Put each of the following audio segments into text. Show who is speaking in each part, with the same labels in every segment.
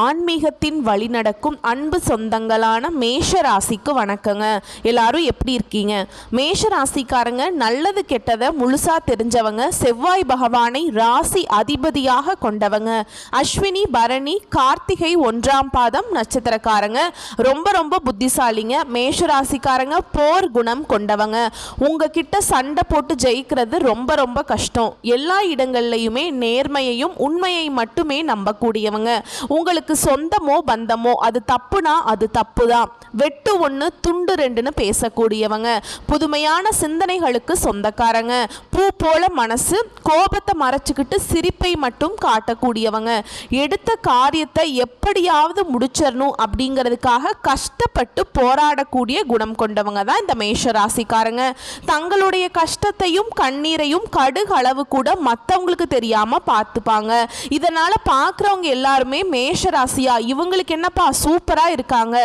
Speaker 1: ஆன்மீகத்தின் வழிநடக்கும் அன்பு சொந்தங்களான மேஷ ராசிக்கு வணக்கங்க. எல்லாரும் எப்படி இருக்கீங்க? மேஷ ராசிக்காரங்க நல்லது கெட்டதை முழுசா தெரிஞ்சவங்க செவ்வாய் பகவானை ராசி அதிபதியாக கொண்டவங்க. அஸ்வினி பரணி கார்த்திகை ஒன்றாம் பாதம் நட்சத்திரக்காரங்க. ரொம்ப ரொம்ப புத்திசாலிங்க. மேஷ ராசிக்காரங்க போர் குணம் கொண்டவங்க. உங்ககிட்ட சண்டை போட்டு ஜெயிக்கிறது ரொம்ப ரொம்ப கஷ்டம். எல்லா இடங்கள்லையுமே நேர்மையையும் உண்மையை மட்டுமே நம்பக்கூடியவங்க. உங்களுக்கு சொந்தமோ பந்தமோ அது தப்புனா அது தப்பு தான் வெட்டு ஒன்று துண்டு ரெண்டுன்னு பேசக்கூடியவங்க. புதுமையான சிந்தனைகளுக்கு சொந்தக்காரங்க. பூ போல மனசு கோபத்தை மறைச்சிக்கிட்டு சிரிப்பை மட்டும் காட்டக்கூடியவங்க. எடுத்த காரியத்தை எப்படியாவது முடிச்சிடணும் அப்படிங்கிறதுக்காக கஷ்டப்பட்டு போராடக்கூடிய குணம் கொண்டவங்க தான் இந்த மேஷ ராசிக்காரங்க தங்களுடைய கஷ்டத்தையும் கண்ணீரையும் கடுகளவு கூட மற்றவங்களுக்கு தெரியாம பார்த்துப்பாங்க. இதனால பார்க்குறவங்க எல்லாருமே மேஷ ராசியா இவங்களுக்கு என்னப்பா சூப்பரா இருக்காங்க?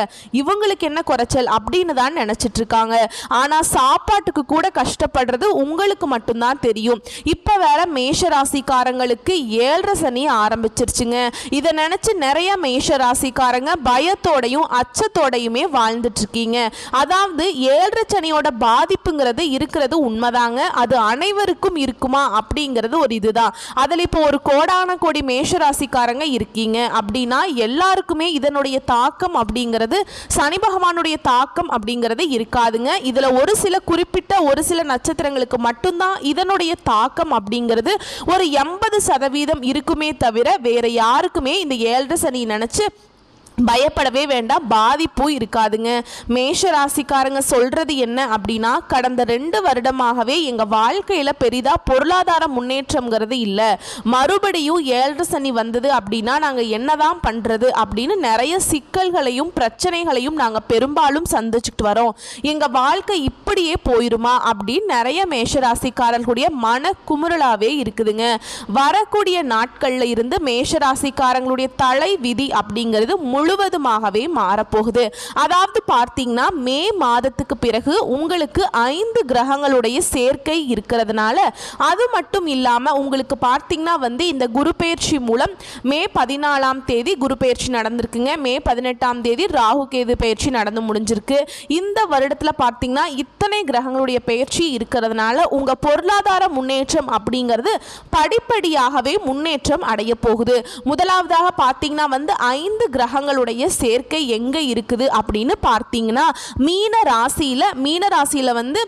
Speaker 1: இவங்களுக்கு என்ன குறைச்சல் அப்படின்னு தான் நினைச்சிட்டு இருக்காங்க ஆனா சாப்பாட்டுக்கு கூட கஷ்டப்படுறது உங்களுக்கு மட்டும்தான் தெரியும். இப்ப வேற மேஷ ராசிக்காரங்களுக்கு ஏழரை சனி ஆரம்பிச்சிருச்சுங்க. இதை நினைச்சு நிறைய மேஷ ராசிக்காரங்க பயத்தோடையும் அச்சத்தோடையுமே வாழ்ந்துட்டு இருக்கீங்க அதாவது ஏழரை சனியோட பாதிப்புங்கிறது இருக்கிறது உண்மைதாங்க. அது அனைவருக்கும் இருக்குமா அப்படிங்கிறது ஒரு இதுதான். அதில் இப்போ ஒரு கோடான கோடி மேஷ ராசிக்காரங்க இருக்கீங்க அப்படின்னா எல்லாருக்குமே இதனுடைய தாக்கம் அப்படிங்கிறது சனி பகவானுடைய தாக்கம் அப்படிங்கிறது இருக்காதுங்க. இதில் ஒரு சில குறிப்பிட்ட ஒரு சில நட்சத்திரங்களுக்கு மட்டும்தான் இதனுடைய தாக்கம் அப்படிங்கிறது ஒரு எண்பது சதவீதம் இருக்குமே தவிர வேற யாருக்குமே இந்த ஏழரை சனி நினச்சி பயப்படவே வேண்டாம் பாதிப்பும் இருக்காதுங்க. மேஷ ராசிக்காரங்க சொல்றது என்ன அப்படின்னா கடந்த ரெண்டு வருடமாகவே எங்க வாழ்க்கையில பெரிதா பொருளாதார முன்னேற்றம்ங்கிறது இல்லை. மறுபடியும் ஏழரை சனி வந்தது அப்படின்னா நாங்க என்னதான் பண்றது அப்படின்னு நிறைய சிக்கல்களையும் பிரச்சனைகளையும் நாங்க பெரும்பாலும் சந்திச்சுட்டு வரோம். எங்க வாழ்க்கை இப்படியே போயிருமா அப்படின்னு நிறைய மேஷராசிக்காரர்களுடைய மன குமுறலாவே இருக்குதுங்க. வரக்கூடிய நாட்கள்ல இருந்து மேஷ ராசிக்காரங்களுடைய தலை விதி அப்படிங்கிறது முழுவதுமாகவே மாறப்போகுது. அதாவது பார்த்தீங்கன்னா மே மாதத்துக்கு பிறகு உங்களுக்கு ஐந்து கிரகங்களுடைய சேர்க்கை இருக்கிறதுனால அது மட்டும் இல்லாமல் உங்களுக்கு பார்த்தீங்கன்னா வந்து இந்த குரு பயிற்சி மூலம் மே பதினாலாம் தேதி குரு பயிற்சி நடந்திருக்குங்க. மே பதினெட்டாம் தேதி ராகு கேது பயிற்சி நடந்து முடிஞ்சிருக்கு. இந்த வருடத்தில் பார்த்தீங்கன்னா இத்தனை கிரகங்களுடைய பயிற்சி இருக்கிறதுனால உங்கள் பொருளாதார முன்னேற்றம் அப்படிங்கிறது படிப்படியாகவே முன்னேற்றம் அடைய போகுது. முதலாவதாக பார்த்தீங்கன்னா வந்து ஐந்து கிரகங்களுடைய சேர்க்கை எங்கே இருக்குது அப்படின்னு பார்த்தீங்கன்னா மீன ராசியில் மீன ராசியில் வந்து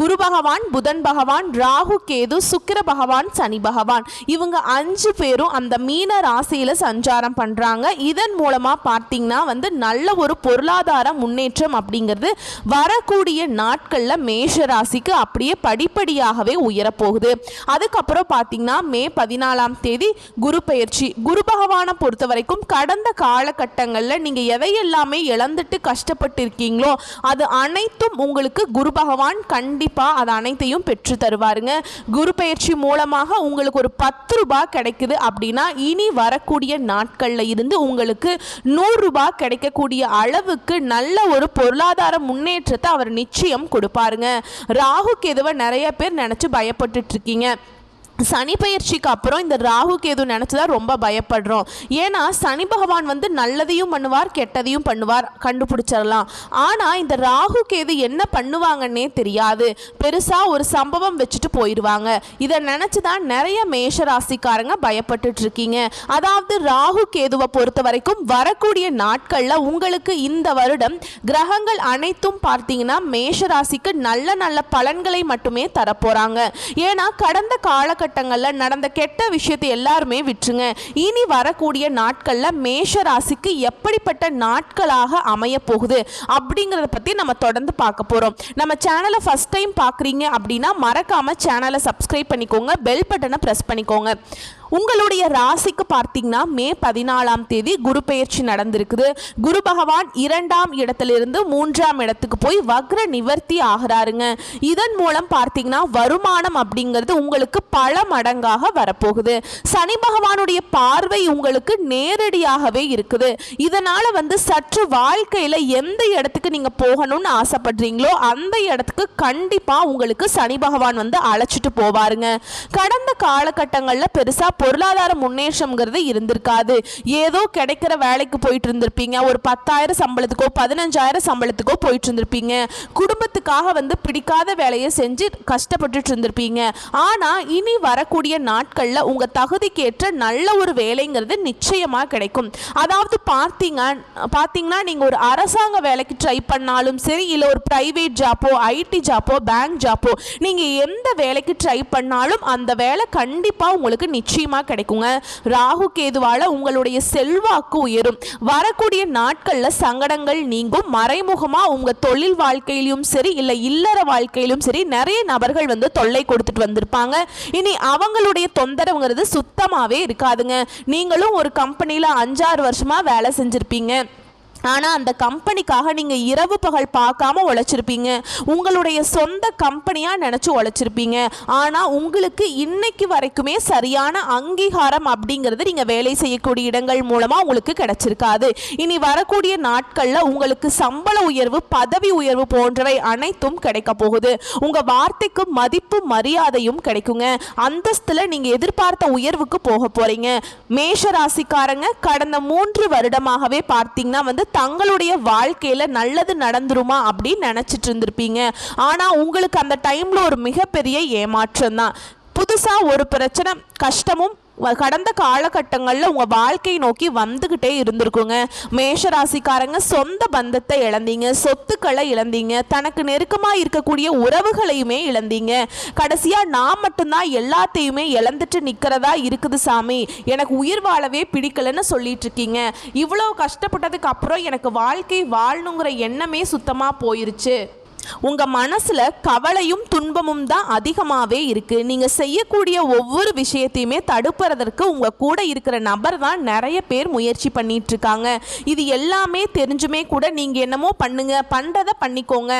Speaker 1: குரு பகவான் புதன் பகவான் ராகு கேது சுக்கிர பகவான் சனி பகவான். இவங்க அஞ்சு பேரும் அந்த மீன ராசியில் சஞ்சாரம் பண்ணுறாங்க இதன் மூலமாக பார்த்தீங்கன்னா வந்து நல்ல ஒரு பொருளாதார முன்னேற்றம் அப்படிங்கிறது வரக்கூடிய நாட்களில் மேஷ ராசிக்கு அப்படியே படிப்படியாகவே உயரப்போகுது. அதுக்கப்புறம் பார்த்தீங்கன்னா மே பதினாலாம் தேதி குரு பெயர்ச்சி குரு பகவானை பொறுத்த வரைக்கும் கடந்த காலகட்டங்கள் காலகட்டங்களில் நீங்கள் எவையெல்லாமே இழந்துட்டு கஷ்டப்பட்டு இருக்கீங்களோ அது அனைத்தும் உங்களுக்கு குரு பகவான் கண்டிப்பாக அது அனைத்தையும் பெற்று தருவாருங்க. குரு பயிற்சி மூலமாக உங்களுக்கு ஒரு பத்து ரூபாய் கிடைக்குது அப்படின்னா இனி வரக்கூடிய நாட்களில் இருந்து உங்களுக்கு நூறுரூபா கிடைக்கக்கூடிய அளவுக்கு நல்ல ஒரு பொருளாதார முன்னேற்றத்தை அவர் நிச்சயம் கொடுப்பாருங்க. ராகு கேதுவை நிறைய பேர் நினச்சி பயப்பட்டுட்டு இருக்கீங்க. சனி பயிற்சிக்கு அப்புறம் இந்த ராகு கேது நினச்சி தான் ரொம்ப பயப்படுறோம். ஏன்னா சனி பகவான் வந்து நல்லதையும் பண்ணுவார் கெட்டதையும் பண்ணுவார் கண்டுபிடிச்சிடலாம். ஆனால் இந்த ராகு கேது என்ன பண்ணுவாங்கன்னே தெரியாது. பெருசாக ஒரு சம்பவம் வச்சுட்டு போயிடுவாங்க இதை நினச்சி தான் நிறைய மேஷ ராசிக்காரங்க பயப்பட்டுட்டு இருக்கீங்க அதாவது ராகு கேதுவை பொறுத்த வரைக்கும் வரக்கூடிய நாட்களில் உங்களுக்கு இந்த வருடம் கிரகங்கள் அனைத்தும் பார்த்தீங்கன்னா மேஷ ராசிக்கு நல்ல நல்ல பலன்களை மட்டுமே தரப்போகிறாங்க ஏன்னா கடந்த காலகட்ட காலகட்டங்களில் நடந்த கெட்ட விஷயத்தை எல்லாருமே விட்டுருங்க இனி வரக்கூடிய நாட்களில் மேஷ ராசிக்கு எப்படிப்பட்ட நாட்களாக அமைய போகுது அப்படிங்கிறத பற்றி நம்ம தொடர்ந்து பார்க்க போகிறோம் நம்ம சேனலை ஃபஸ்ட் டைம் பார்க்குறீங்க அப்படின்னா மறக்காமல் சேனலை சப்ஸ்கிரைப் பண்ணிக்கோங்க. பெல் பட்டனை ப்ரெஸ் பண்ணிக்கோங்க. உங்களுடைய ராசிக்கு பார்த்தீங்கன்னா மே பதினாலாம் தேதி குரு பெயர்ச்சி நடந்திருக்குது. குரு பகவான் இரண்டாம் இடத்திலிருந்து மூன்றாம் இடத்துக்கு போய் வக்ர நிவர்த்தி ஆகிறாருங்க. இதன் மூலம் பார்த்தீங்கன்னா வருமானம் அப்படிங்கிறது உங்களுக்கு பல மடங்காக வரப்போகுது. சனி பகவானுடைய பார்வை உங்களுக்கு நேரடியாகவே இருக்குது. இதனால வந்து சற்று வாழ்க்கையில் எந்த இடத்துக்கு நீங்கள் போகணும்னு ஆசைப்படுறீங்களோ அந்த இடத்துக்கு கண்டிப்பாக உங்களுக்கு சனி பகவான் வந்து அழைச்சிட்டு போவாருங்க. கடந்த காலகட்டங்களில் பெருசாக பொருளாதார முன்னேற்றம்ங்கிறது இருந்திருக்காது. ஏதோ கிடைக்கிற வேலைக்கு போயிட்டு இருந்திருப்பீங்க ஒரு பத்தாயிரம் சம்பளத்துக்கோ பதினஞ்சாயிரம் சம்பளத்துக்கோ போயிட்டு இருந்திருப்பீங்க குடும்பத்துக்காக வந்து பிடிக்காத வேலையை செஞ்சு கஷ்டப்பட்டுட்டு இருந்திருப்பீங்க ஆனால் இனி வரக்கூடிய நாட்களில் உங்கள் தகுதிக்கேற்ற நல்ல ஒரு வேலைங்கிறது நிச்சயமாக கிடைக்கும். அதாவது பார்த்தீங்க பார்த்தீங்கன்னா நீங்கள் ஒரு அரசாங்க வேலைக்கு ட்ரை பண்ணாலும் சரி இல்லை ஒரு ப்ரைவேட் ஜாப்போ ஐடி ஜாப்போ பேங்க் ஜாப்போ நீங்கள் எந்த வேலைக்கு ட்ரை பண்ணாலும் அந்த வேலை கண்டிப்பாக உங்களுக்கு நிச்சயம் நிச்சயமாக கிடைக்குங்க. ராகு கேதுவால் உங்களுடைய செல்வாக்கு உயரும். வரக்கூடிய நாட்களில் சங்கடங்கள் நீங்கும். மறைமுகமாக உங்கள் தொழில் வாழ்க்கையிலும் சரி இல்லை இல்லற வாழ்க்கையிலும் சரி நிறைய நபர்கள் வந்து தொல்லை கொடுத்துட்டு வந்திருப்பாங்க. இனி அவங்களுடைய தொந்தரவுங்கிறது சுத்தமாகவே இருக்காதுங்க. நீங்களும் ஒரு கம்பெனியில் அஞ்சாறு வருஷமாக வேலை செஞ்சுருப்பீங்க. ஆனால் அந்த கம்பெனிக்காக நீங்கள் இரவு பகல் பார்க்காம உழைச்சிருப்பீங்க. உங்களுடைய சொந்த கம்பெனியாக நினச்சி உழைச்சிருப்பீங்க. ஆனால் உங்களுக்கு இன்னைக்கு வரைக்குமே சரியான அங்கீகாரம் அப்படிங்கிறது நீங்கள் வேலை செய்யக்கூடிய இடங்கள் மூலமாக உங்களுக்கு கிடைச்சிருக்காது. இனி வரக்கூடிய நாட்களில் உங்களுக்கு சம்பள உயர்வு பதவி உயர்வு போன்றவை அனைத்தும் கிடைக்க போகுது. உங்கள் வார்த்தைக்கு மதிப்பு மரியாதையும் கிடைக்குங்க. அந்தஸ்தில் நீங்கள் எதிர்பார்த்த உயர்வுக்கு போக போகிறீங்க மேஷ ராசிக்காரங்க கடந்த மூன்று வருடமாகவே பார்த்தீங்கன்னா வந்து தங்களுடைய வாழ்க்கையில் நல்லது நடந்துருமா அப்படின்னு நினச்சிட்டு இருந்திருப்பீங்க. ஆனால் உங்களுக்கு அந்த டைமில் ஒரு மிகப்பெரிய ஏமாற்றம் தான் புதுசாக ஒரு பிரச்சனை கஷ்டமும் கடந்த காலகட்டங்களில் உங்கள் வாழ்க்கையை நோக்கி வந்துக்கிட்டே இருந்திருக்குங்க. மேஷ ராசிக்காரங்க சொந்த பந்தத்தை இழந்தீங்க சொத்துக்களை இழந்தீங்க தனக்கு நெருக்கமாக இருக்கக்கூடிய உறவுகளையுமே இழந்தீங்க. கடைசியாக நான் மட்டும்தான் எல்லாத்தையுமே இழந்துட்டு நிற்கிறதா இருக்குது சாமி. எனக்கு உயிர் வாழவே பிடிக்கலன்னு சொல்லிட்டு இருக்கீங்க. இவ்வளோ கஷ்டப்பட்டதுக்கு அப்புறம் எனக்கு வாழ்க்கை வாழணுங்கிற எண்ணமே சுத்தமாக போயிருச்சு. உங்கள் மனசில் கவலையும் துன்பமும் தான் அதிகமாகவே இருக்குது நீங்கள் செய்யக்கூடிய ஒவ்வொரு விஷயத்தையுமே தடுப்புறதற்கு உங்கள் கூட இருக்கிற நபர் தான் நிறைய பேர் முயற்சி பண்ணிகிட்ருக்காங்க இது எல்லாமே தெரிஞ்சுமே கூட நீங்கள் என்னமோ பண்ணுங்க பண்ணுறதை பண்ணிக்கோங்க.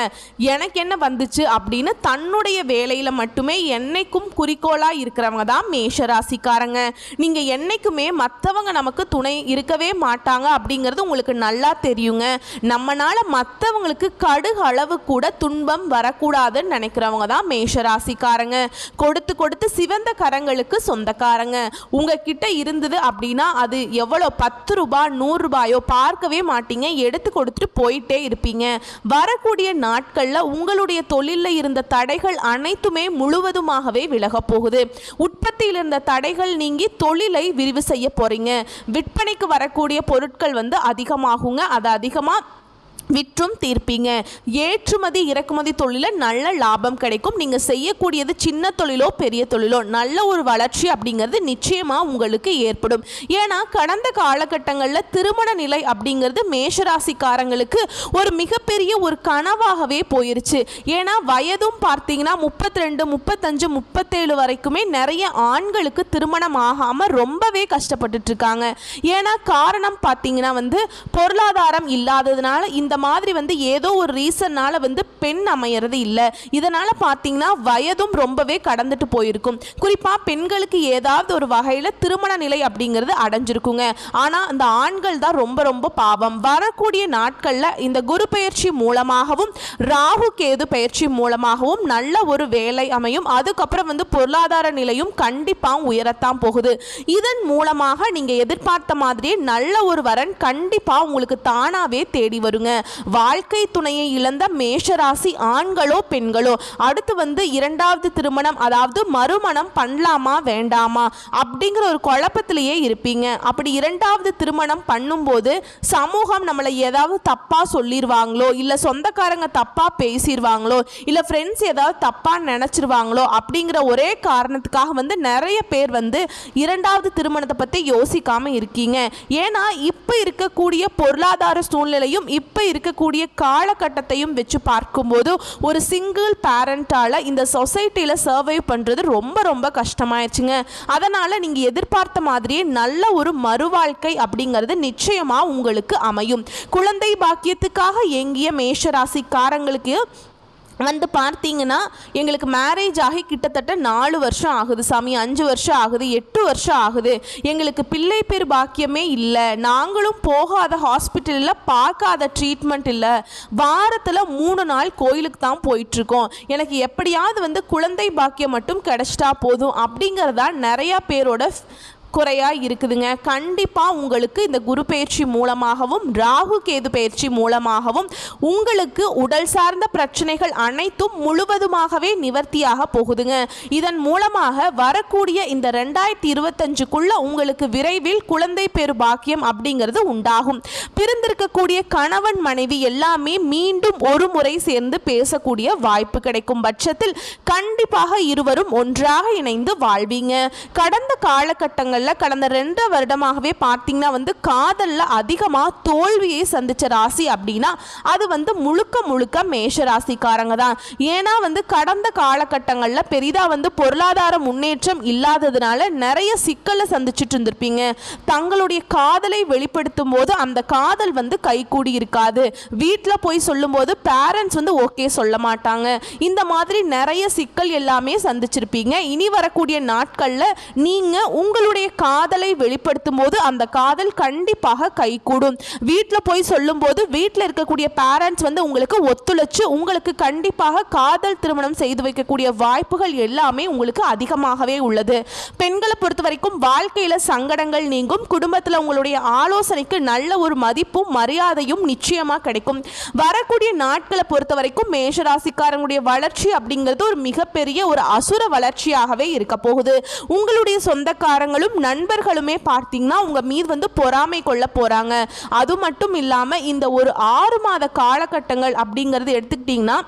Speaker 1: எனக்கு என்ன வந்துச்சு அப்படின்னு தன்னுடைய வேலையில் மட்டுமே என்னைக்கும் குறிக்கோளாக இருக்கிறவங்க தான் மேஷராசிக்காரங்க. நீங்கள் என்னைக்குமே மற்றவங்க நமக்கு துணை இருக்கவே மாட்டாங்க அப்படிங்கிறது உங்களுக்கு நல்லா தெரியுங்க. நம்மளால் மற்றவங்களுக்கு கடுகு அளவு கூட துன்பம் வரக்கூடாதுன்னு நினைக்கிறவங்க தான் மேஷராசிக்காரங்க. கொடுத்து கொடுத்து சிவந்த கரங்களுக்கு சொந்தக்காரங்க. உங்ககிட்ட இருந்தது அப்படின்னா அது எவ்வளோ பத்து ரூபாய் நூறுரூபாயோ பார்க்கவே மாட்டீங்க. எடுத்து கொடுத்துட்டு போயிட்டே இருப்பீங்க. வரக்கூடிய நாட்களில் உங்களுடைய தொழிலில் இருந்த தடைகள் அனைத்துமே முழுவதுமாகவே விலகப் போகுது. உற்பத்தியில் இருந்த தடைகள் நீங்கி தொழிலை விரிவு செய்ய போகிறீங்க விற்பனைக்கு வரக்கூடிய பொருட்கள் வந்து அதிகமாகுங்க. அது அதிகமாக விற்றும் தீர்ப்பீங்க. ஏற்றுமதி இறக்குமதி தொழிலில் நல்ல லாபம் கிடைக்கும். நீங்கள் செய்யக்கூடியது சின்ன தொழிலோ பெரிய தொழிலோ நல்ல ஒரு வளர்ச்சி அப்படிங்கிறது நிச்சயமாக உங்களுக்கு ஏற்படும். ஏன்னா கடந்த காலகட்டங்களில் திருமண நிலை அப்படிங்கிறது மேஷராசிக்காரங்களுக்கு ஒரு மிகப்பெரிய ஒரு கனவாகவே போயிருச்சு. ஏன்னா வயதும் பார்த்தீங்கன்னா முப்பத்தி ரெண்டு முப்பத்தஞ்சு முப்பத்தேழு வரைக்குமே நிறைய ஆண்களுக்கு திருமணம் ஆகாமல் ரொம்பவே கஷ்டப்பட்டுட்ருக்காங்க ஏன்னா காரணம் பார்த்தீங்கன்னா வந்து பொருளாதாரம் இல்லாததுனால இந்த மாதிரி வந்து ஏதோ ஒரு ரீசன்னால் வந்து பெண் அமையிறது இல்லை. இதனால் பார்த்தீங்கன்னா வயதும் ரொம்பவே கடந்துட்டு போயிருக்கும். குறிப்பாக பெண்களுக்கு ஏதாவது ஒரு வகையில் திருமண நிலை அப்படிங்கிறது அடைஞ்சிருக்குங்க. ஆனால் அந்த ஆண்கள் தான் ரொம்ப ரொம்ப பாவம். வரக்கூடிய நாட்களில் இந்த குரு பயிற்சி மூலமாகவும் ராகு கேது பயிற்சி மூலமாகவும் நல்ல ஒரு வேலை அமையும். அதுக்கப்புறம் வந்து பொருளாதார நிலையும் கண்டிப்பாக உயரத்தான் போகுது. இதன் மூலமாக நீங்கள் எதிர்பார்த்த மாதிரியே நல்ல ஒரு வரன் கண்டிப்பாக உங்களுக்கு தானாகவே தேடி வருங்க. வாழ்க்கை துணையை இழந்த மேஷராசி ஆண்களோ பெண்களோ அடுத்து வந்து இரண்டாவது திருமணம் அதாவது மறுமணம் பண்ணலாமா வேண்டாமா அப்படிங்கிற ஒரு குழப்பத்திலேயே இருப்பீங்க. அப்படி இரண்டாவது திருமணம் பண்ணும்போது சமூகம் நம்மளை ஏதாவது தப்பாக சொல்லிடுவாங்களோ இல்லை சொந்தக்காரங்க தப்பாக பேசிடுவாங்களோ இல்லை ஃப்ரெண்ட்ஸ் ஏதாவது தப்பாக நினச்சிருவாங்களோ அப்படிங்கிற ஒரே காரணத்துக்காக வந்து நிறைய பேர் வந்து இரண்டாவது திருமணத்தை பற்றி யோசிக்காமல் இருக்கீங்க. ஏன்னா இப்போ இருக்கக்கூடிய பொருளாதார சூழ்நிலையும் இப்போ இருக்கக்கூடிய காலகட்டத்தையும் வச்சு பார்க்கும்போது ஒரு சிங்கிள் பேரண்டால் இந்த சொசைட்டியில் சர்வை பண்ணுறது ரொம்ப ரொம்ப கஷ்டமாயிடுச்சுங்க அதனால் நீங்கள் எதிர்பார்த்த மாதிரியே நல்ல ஒரு மறுவாழ்க்கை அப்படிங்கிறது நிச்சயமாக உங்களுக்கு அமையும். குழந்தை பாக்கியத்துக்காக ஏங்கிய மேஷராசிக்காரங்களுக்கு வந்து பார்த்தீங்கன்னா எங்களுக்கு மேரேஜ் ஆகி கிட்டத்தட்ட நாலு வருஷம் ஆகுது சாமி. அஞ்சு வருஷம் ஆகுது எட்டு வருஷம் ஆகுது. எங்களுக்கு பிள்ளை பேர் பாக்கியமே இல்லை. நாங்களும் போகாத ஹாஸ்பிட்டலில் பார்க்காத ட்ரீட்மெண்ட் இல்லை. வாரத்தில் மூணு நாள் கோயிலுக்கு தான் போயிட்டுருக்கோம். எனக்கு எப்படியாவது வந்து குழந்தை பாக்கியம் மட்டும் கிடச்சிட்டா போதும் அப்படிங்கிறதா நிறையா பேரோட குறையாக இருக்குதுங்க. கண்டிப்பாக உங்களுக்கு இந்த குரு பயிற்சி மூலமாகவும் ராகு கேது பயிற்சி மூலமாகவும் உங்களுக்கு உடல் சார்ந்த பிரச்சனைகள் அனைத்தும் முழுவதுமாகவே நிவர்த்தியாக போகுதுங்க. இதன் மூலமாக வரக்கூடிய இந்த ரெண்டாயிரத்தி இருபத்தஞ்சுக்குள்ள உங்களுக்கு விரைவில் குழந்தை பெரு பாக்கியம் அப்படிங்கிறது உண்டாகும். பிரிந்திருக்கக்கூடிய கணவன் மனைவி எல்லாமே மீண்டும் ஒரு முறை சேர்ந்து பேசக்கூடிய வாய்ப்பு கிடைக்கும் பட்சத்தில் கண்டிப்பாக இருவரும் ஒன்றாக இணைந்து வாழ்வீங்க. கடந்த காலகட்டங்களில் கடந்த ரெண்டு வருடமாகவே பார்த்தீங்கன்னா வந்து காதலில் அதிகமாக தோல்வியை சந்திச்ச ராசி அப்படின்னா அது வந்து முழுக்க முழுக்க மேஷ ராசிக்காரங்க தான். ஏன்னா வந்து கடந்த காலகட்டங்களில் பெரிதாக வந்து பொருளாதார முன்னேற்றம் இல்லாததுனால நிறைய சிக்கலை சந்திச்சுட்டு இருந்திருப்பீங்க. தங்களுடைய காதலை வெளிப்படுத்தும் போது அந்த காதல் வந்து கைகூடி இருக்காது. வீட்டில் போய் சொல்லும்போது பேரண்ட்ஸ் வந்து ஓகே சொல்ல மாட்டாங்க. இந்த மாதிரி நிறைய சிக்கல் எல்லாமே சந்திச்சிருப்பீங்க. இனி வரக்கூடிய நாட்களில் நீங்கள் உங்களுடைய காதலை வெளிப்படுத்தும் போது அந்த காதல் கண்டிப்பாக கைகூடும். வீட்டில் போய் சொல்லும்போது வீட்டில் இருக்கக்கூடிய பேரண்ட்ஸ் வந்து உங்களுக்கு ஒத்துழைச்சு உங்களுக்கு கண்டிப்பாக காதல் திருமணம் செய்து வைக்கக்கூடிய வாய்ப்புகள் எல்லாமே உங்களுக்கு அதிகமாகவே உள்ளது. பெண்களை பொறுத்த வரைக்கும் வாழ்க்கையில் சங்கடங்கள் நீங்கும். குடும்பத்தில் உங்களுடைய ஆலோசனைக்கு நல்ல ஒரு மதிப்பும் மரியாதையும் நிச்சயமாக கிடைக்கும். வரக்கூடிய நாட்களை பொறுத்த வரைக்கும் மேஷராசிக்காரங்களுடைய வளர்ச்சி அப்படிங்கிறது ஒரு மிகப்பெரிய ஒரு அசுர வளர்ச்சியாகவே இருக்க போகுது. உங்களுடைய சொந்தக்காரங்களும் நண்பர்களுமே பார்த்தீங்கன்னா உங்க மீது வந்து பொறாமை கொள்ள போறாங்க. அது மட்டும் இல்லாம இந்த ஒரு ஆறு மாத காலகட்டங்கள் அப்படிங்கிறது எடுத்துக்கிட்டிங்கன்னா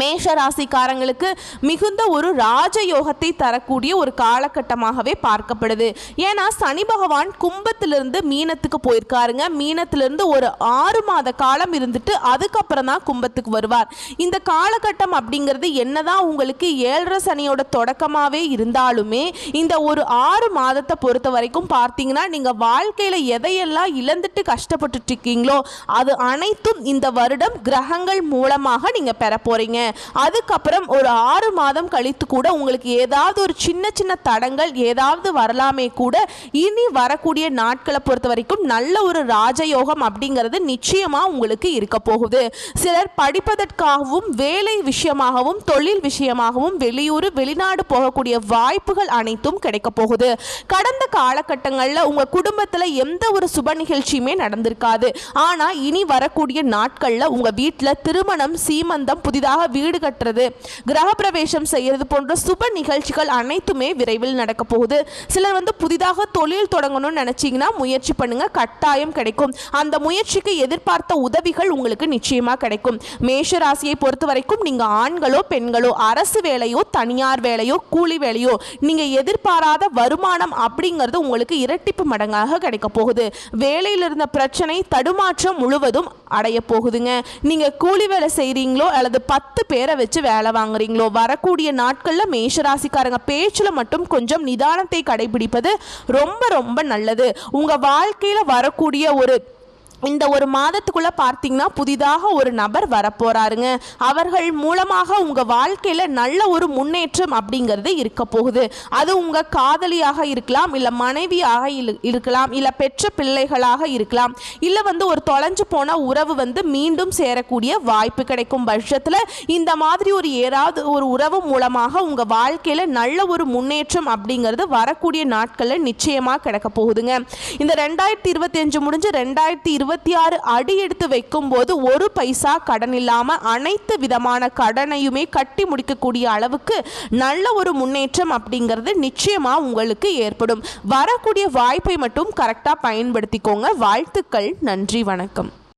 Speaker 1: மேஷ ராசிக்காரங்களுக்கு மிகுந்த ஒரு ராஜயோகத்தை தரக்கூடிய ஒரு காலகட்டமாகவே பார்க்கப்படுது. ஏன்னா சனி பகவான் கும்பத்திலிருந்து மீனத்துக்கு போயிருக்காருங்க. மீனத்திலிருந்து ஒரு ஆறு மாத காலம் இருந்துட்டு அதுக்கப்புறம் தான் கும்பத்துக்கு வருவார். இந்த காலகட்டம் அப்படிங்கிறது என்னதான் உங்களுக்கு ஏழரை சனியோட தொடக்கமாகவே இருந்தாலுமே இந்த ஒரு ஆறு மாதத்தை பொறுத்த வரைக்கும் பார்த்தீங்கன்னா நீங்கள் வாழ்க்கையில் எதையெல்லாம் இழந்துட்டு கஷ்டப்பட்டுட்டு இருக்கீங்களோ அது அனைத்தும் இந்த வருடம் கிரகங்கள் மூலமாக நீங்கள் பெற போகிறீங்க அதுக்கப்புறம் ஒரு ஆறு மாதம் கழித்து கூட உங்களுக்கு ஏதாவது ஒரு சின்ன சின்ன தடங்கள் ஏதாவது வரலாமே கூட இனி வரக்கூடிய நாட்களை பொறுத்த வரைக்கும் நல்ல ஒரு ராஜயோகம் அப்படிங்கிறது நிச்சயமா உங்களுக்கு இருக்க போகுது. சிலர் படிப்பதற்காகவும் வேலை விஷயமாகவும் தொழில் விஷயமாகவும் வெளியூர் வெளிநாடு போகக்கூடிய வாய்ப்புகள் அனைத்தும் கிடைக்க போகுது. கடந்த காலகட்டங்களில் உங்க குடும்பத்தில் எந்த ஒரு சுப நிகழ்ச்சியுமே நடந்திருக்காது. ஆனா இனி வரக்கூடிய நாட்களில் உங்க வீட்டில் திருமணம் சீமந்தம் புதிதாக வீடு கட்டுறது கிரகப்பிரவேசம் செய்யறது போன்ற சுப நிகழ்ச்சிகள் அனைத்துமே விரைவில் நடக்க போகுது. சிலர் வந்து புதிதாக தொழில் தொடங்கணும்னு நினைச்சீங்கன்னா முயற்சி பண்ணுங்க கட்டாயம் கிடைக்கும். அந்த முயற்சிக்கு எதிர்பார்த்த உதவிகள் உங்களுக்கு நிச்சயமா கிடைக்கும். மேஷ ராசியை பொறுத்த வரைக்கும் நீங்க ஆண்களோ பெண்களோ அரசு வேலையோ தனியார் வேலையோ கூலி வேலையோ நீங்க எதிர்பாராத வருமானம் அப்படிங்கிறது உங்களுக்கு இரட்டிப்பு மடங்காக கிடைக்க போகுது. வேலையில் இருந்த பிரச்சனை தடுமாற்றம் முழுவதும் அடைய போகுதுங்க. நீங்க கூலி வேலை செய்றீங்களோ அல்லது பத்து பேரை வச்சு வேலை வாங்குறீங்களோ? வரக்கூடிய நாட்களில் மேஷராசிக்காரங்க பேச்சில் மட்டும் கொஞ்சம் நிதானத்தை கடைபிடிப்பது ரொம்ப ரொம்ப நல்லது. உங்க வாழ்க்கையில் வரக்கூடிய ஒரு இந்த ஒரு மாதத்துக்குள்ள பார்த்தீங்கன்னா புதிதாக ஒரு நபர் வரப்போறாருங்க. அவர்கள் மூலமாக உங்க வாழ்க்கையில நல்ல ஒரு முன்னேற்றம் அப்படிங்கிறது இருக்க போகுது. அது உங்க காதலியாக இருக்கலாம் இல்ல மனைவியாக இரு- இருக்கலாம் இல்ல பெற்ற பிள்ளைகளாக இருக்கலாம் இல்ல வந்து ஒரு தொலைஞ்சு போன உறவு வந்து மீண்டும் சேரக்கூடிய வாய்ப்பு கிடைக்கும் பட்சத்துல இந்த மாதிரி ஒரு ஏதாவது ஒரு உறவு மூலமாக உங்க வாழ்க்கையில நல்ல ஒரு முன்னேற்றம் அப்படிங்கிறது வரக்கூடிய நாட்கள்ல நிச்சயமா கிடைக்க போகுதுங்க. இந்த ரெண்டாயிரத்தி இருபத்தி அஞ்சு முடிஞ்சு ரெண்டாயிரத்தி இருபத்தி ஆறு அடி எடுத்து வைக்கும் போது ஒரு பைசா கடன் இல்லாமல் அனைத்து விதமான கடனையுமே கட்டி முடிக்கக்கூடிய அளவுக்கு நல்ல ஒரு முன்னேற்றம் அப்படிங்கிறது நிச்சயமாக உங்களுக்கு ஏற்படும். வரக்கூடிய வாய்ப்பை மட்டும் கரெக்டாக பயன்படுத்திக்கோங்க. வாழ்த்துக்கள். நன்றி. வணக்கம்.